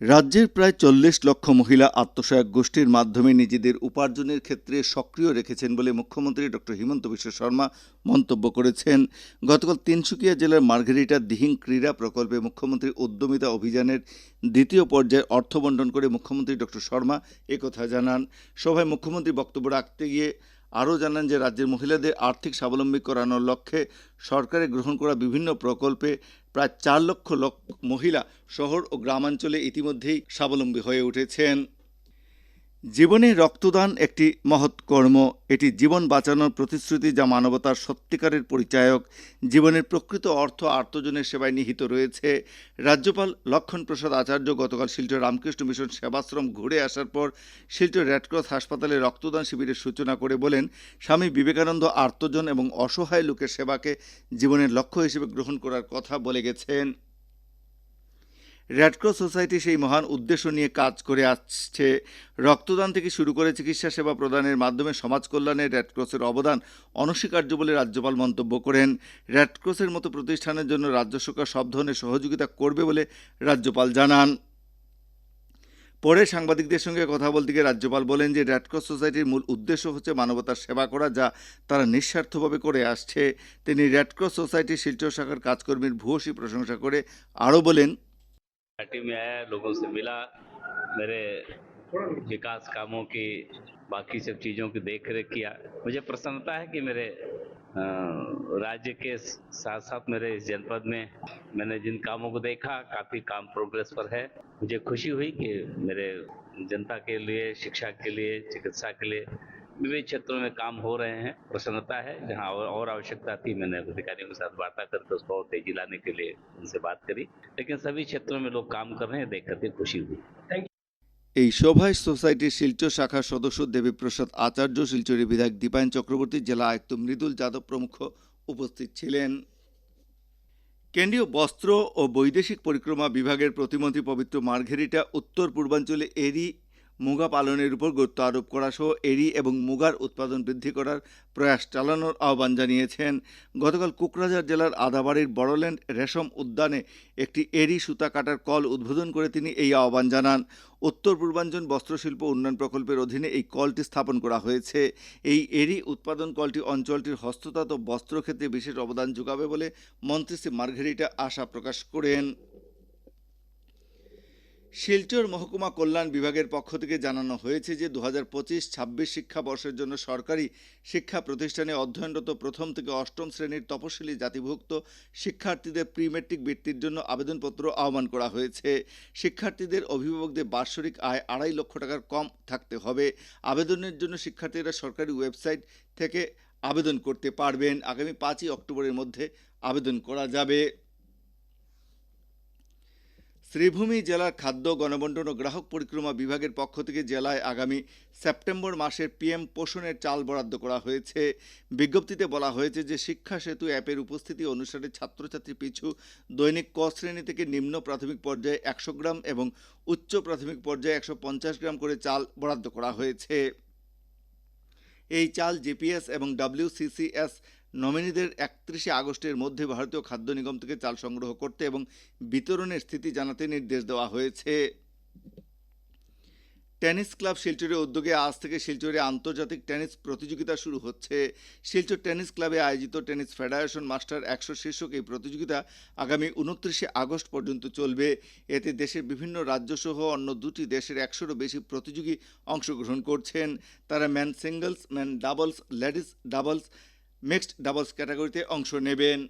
রাজ্যের প্রায় চল্লিশ লক্ষ মহিলা আত্মসহায়ক গোষ্ঠীর মাধ্যমে নিজেদের উপার্জনের ক্ষেত্রে সক্রিয় রেখেছেন বলে মুখ্যমন্ত্রী ডক্টর হিমন্ত বিশ্ব শর্মা মন্তব্য করেছেন। গতকাল তিনসুকিয়া জেলার মার্ঘেরিটা দিহিং ক্রীড়া প্রকল্পে মুখ্যমন্ত্রী উদ্যমিতা অভিযানের দ্বিতীয় পর্যায়ে অর্থ বন্টন করে মুখ্যমন্ত্রী ডক্টর শর্মা একথা জানান। সভায় মুখ্যমন্ত্রী বক্তব্য রাখতে গিয়ে আরও জানান যে, রাজ্যের মহিলাদের আর্থিক স্বাবলম্বী করানোর লক্ষ্যে সরকারের গ্রহণ করা বিভিন্ন প্রকল্পে প্রায় চার লক্ষ লোক মহিলা শহর ও গ্রামাঞ্চলে ইতিমধ্যেই স্বাবলম্বী হয়ে উঠেছেন। জীবনে রক্তদান একটি মহৎ কর্ম। এটি জীবন বাঁচানোর প্রতিশ্রুতি যা মানবতার সত্যিকারের পরিচায়ক। জীবনের প্রকৃত অর্থ আর্তজনের সেবায় নিহিত রয়েছে। রাজ্যপাল লক্ষণ প্রসাদ আচার্য গতকাল শিলচর রামকৃষ্ণ মিশন সেবাশ্রম ঘুরে আসার পর শিলচর রেডক্রস হাসপাতালে রক্তদান শিবিরের সূচনা করে বলেন, স্বামী বিবেকানন্দ আর্তজন এবং অসহায় লোকের সেবাকে জীবনের লক্ষ্য হিসেবে গ্রহণ করার কথা বলে গেছেন। রেডক্রস সোসাইটি সেই মহান উদ্দেশ্য নিয়ে কাজ করে আসছে। রক্তদান থেকে শুরু করে চিকিৎসা সেবা প্রদানের মাধ্যমে সমাজ কল্যাণে রেডক্রসের অবদান অনস্বীকার্য বলে রাজ্যপাল মন্তব্য করেন। রেডক্রসের মতো প্রতিষ্ঠানের জন্য রাজ্য সরকার সব ধরনের সহযোগিতা করবে বলে রাজ্যপাল জানান। পরে সাংবাদিকদের সঙ্গে কথা বলতে গিয়ে রাজ্যপাল বলেন যে রেডক্রস সোসাইটির মূল উদ্দেশ্য হচ্ছে মানবতার সেবা করা, যা তারা নিঃস্বার্থভাবে করে আসছে। তিনি রেডক্রস সোসাইটির শিলচর শাখার কাজকর্মীর ভূয়সী প্রশংসা করে আরও বলেন पार्टी में आया, लोगों से मिला, मेरे विकास कामों की, बाकी सब चीज़ों की देख रेख किया। मुझे प्रसन्नता है कि मेरे राज्य के साथ साथ मेरे इस जनपद में मैंने जिन कामों को देखा, काफ़ी काम प्रोग्रेस पर है। मुझे खुशी हुई कि मेरे जनता के लिए, शिक्षा के लिए, चिकित्सा के लिए विभिन्न क्षेत्रों में काम हो रहे हैं प्रसन्नता है जहाँ और, और आवश्यकता थी मैंने अधिकारियों के साथ वार्ता करके उसको और तेजी लाने के लिए उनसे बात करी लेकिन सभी क्षेत्रों में लोग काम कर रहे हैं देख करके खुशी हुई এই সভায় সোসাইটির শিলচর শাখার সদস্য দেবীপ্রসাদ আচার্য শিলচরের বিধায়ক দীপায়ন চক্রবর্তী জেলা আয়ুক্ত মৃদুল যাদব প্রমুখ উপস্থিত ছিলেন কেন্দ্রীয় বস্ত্র ও বৈদেশিক পরিক্রমা বিভাগের প্রতিমন্ত্রী পবিত্র মার্ঘেরিটা উত্তর পূর্বাঞ্চলে এরি মুগা পালনের উপর গুরুত্ব আরোপ করা সহ এরি এবং মুগার উৎপাদন বৃদ্ধি করার প্রয়াস চালানোর আহ্বান জানিয়েছেন। গতকাল কোকরাঝার জেলার আদাবাড়ির বড়ল্যান্ড রেশম উদ্যানে একটি এরি সুতা কাটার কল উদ্বোধন করে তিনি এই আহ্বান জানান। উত্তর পূর্বাঞ্চল বস্ত্রশিল্প উন্নয়ন প্রকল্পের অধীনে এই কলটি স্থাপন করা হয়েছে। এই এরি উৎপাদন কলটি অঞ্চলটির হস্ততাঁত ও বস্ত্র ক্ষেত্রে বিশেষ অবদান যোগাবে বলে মন্ত্রী শ্রী মার্ঘেরিটা আশা প্রকাশ করেন। শিলচর মহকুমা কল্যাণ বিভাগের পক্ষ থেকে জানানো হয়েছে যে দু হাজার পঁচিশ ছাব্বিশ শিক্ষাবর্ষের জন্য সরকারি শিক্ষা প্রতিষ্ঠানে অধ্যয়নরত প্রথম থেকে অষ্টম শ্রেণির তপশিলি জাতিভুক্ত শিক্ষার্থীদের প্রি মেট্রিক বৃত্তির জন্য আবেদনপত্র আহ্বান করা হয়েছে। শিক্ষার্থীদের অভিভাবকদের বার্ষিক আয় আড়াই লক্ষ টাকার কম থাকতে হবে। আবেদনের জন্য শিক্ষার্থীরা সরকারি ওয়েবসাইট থেকে আবেদন করতে পারবেন। আগামী পাঁচই অক্টোবরের মধ্যে আবেদন করা যাবে। শ্রীভূমি জেলার খাদ্য, গণবন্টন ও গ্রাহক পরিক্রমা বিভাগের পক্ষ থেকে জেলায় আগামী সেপ্টেম্বর মাসের পিএম পোষণের চাল বরাদ্দ করা হয়েছে। বিজ্ঞপ্তিতে বলা হয়েছে যে শিক্ষা সেতু অ্যাপের উপস্থিতি অনুসারে ছাত্রছাত্রী পিছু দৈনিক ক শ্রেণি থেকে নিম্ন প্রাথমিক পর্যায়ে একশো গ্রাম এবং উচ্চ প্রাথমিক পর্যায়ে একশো পঞ্চাশ গ্রাম করে চাল বরাদ্দ করা হয়েছে। এই চাল জিপিএস এবং ডাব্লিউসিসিএস নমিনিদের একত্রিশে আগস্টের মধ্যে ভারতীয় খাদ্য নিগম থেকে চাল সংগ্রহ করতে এবং বিতরণের স্থিতি জানাতে নির্দেশ দেওয়া হয়েছে। টেনিস ক্লাব শিলচরের উদ্যোগে আজ থেকে শিলচরে আন্তর্জাতিক টেনিস প্রতিযোগিতা শুরু হচ্ছে। শিলচর টেনিস ক্লাবে আয়োজিত টেনিস ফেডারেশন মাস্টার একশো শীর্ষক এই প্রতিযোগিতা আগামী উনত্রিশে আগস্ট পর্যন্ত চলবে। এতে দেশের বিভিন্ন রাজ্যসহ অন্য দুটি দেশের একশোরও বেশি প্রতিযোগী অংশগ্রহণ করছেন। তারা man singles, man doubles, ladies doubles mixed doubles ক্যাটাগরিতে অংশ নেবেন।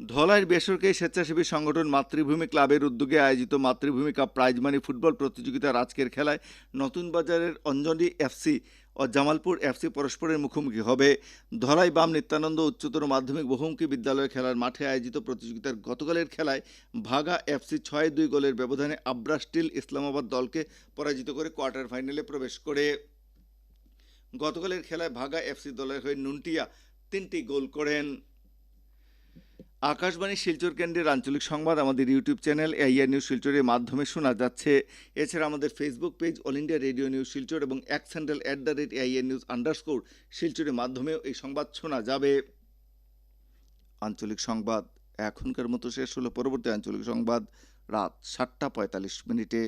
ধলাইয়ের বেসরকারি স্বেচ্ছাসেবী সংগঠন মাতৃভূমি ক্লাবের উদ্যোগে আয়োজিত মাতৃভূমি কাপ প্রাইজ মানি ফুটবল প্রতিযোগিতার আজকের খেলায় নতুন বাজারের অঞ্জলি এফসি ও জামালপুর এফসি পরস্পরের মুখোমুখি হবে। ধলাই বাম নিত্যানন্দ উচ্চতর মাধ্যমিক বহুমুখী বিদ্যালয় খেলার মাঠে আয়োজিত প্রতিযোগিতার গতকালের খেলায় ভাগা এফসি ছয় দুই গোলের ব্যবধানে আব্রা স্টিল ইসলামাবাদ দলকে পরাজিত করে কোয়ার্টার ফাইনালে প্রবেশ করে। গতকালের খেলায় ভাগা এফসি দলের হয়ে নুনটিয়া তিনটি গোল করেন। আকাশবাণী শিলচর কেন্দ্রের আঞ্চলিক সংবাদ, আমাদের ইউটিউব চ্যানেল এআইআর নিউজ শিলচরের মাধ্যমে শোনা যাচ্ছে। এছাড়া আমাদের Facebook page all India radio news Silchar এবং X handle at the rate AIR news underscore শিলচরের মাধ্যমেও এই সংবাদ শোনা যাবে। আঞ্চলিক সংবাদ এখনকার মতো শেষ হলো। পরবর্তী আঞ্চলিক সংবাদ রাত সাতটা পঁয়তাল্লিশ মিনিটে।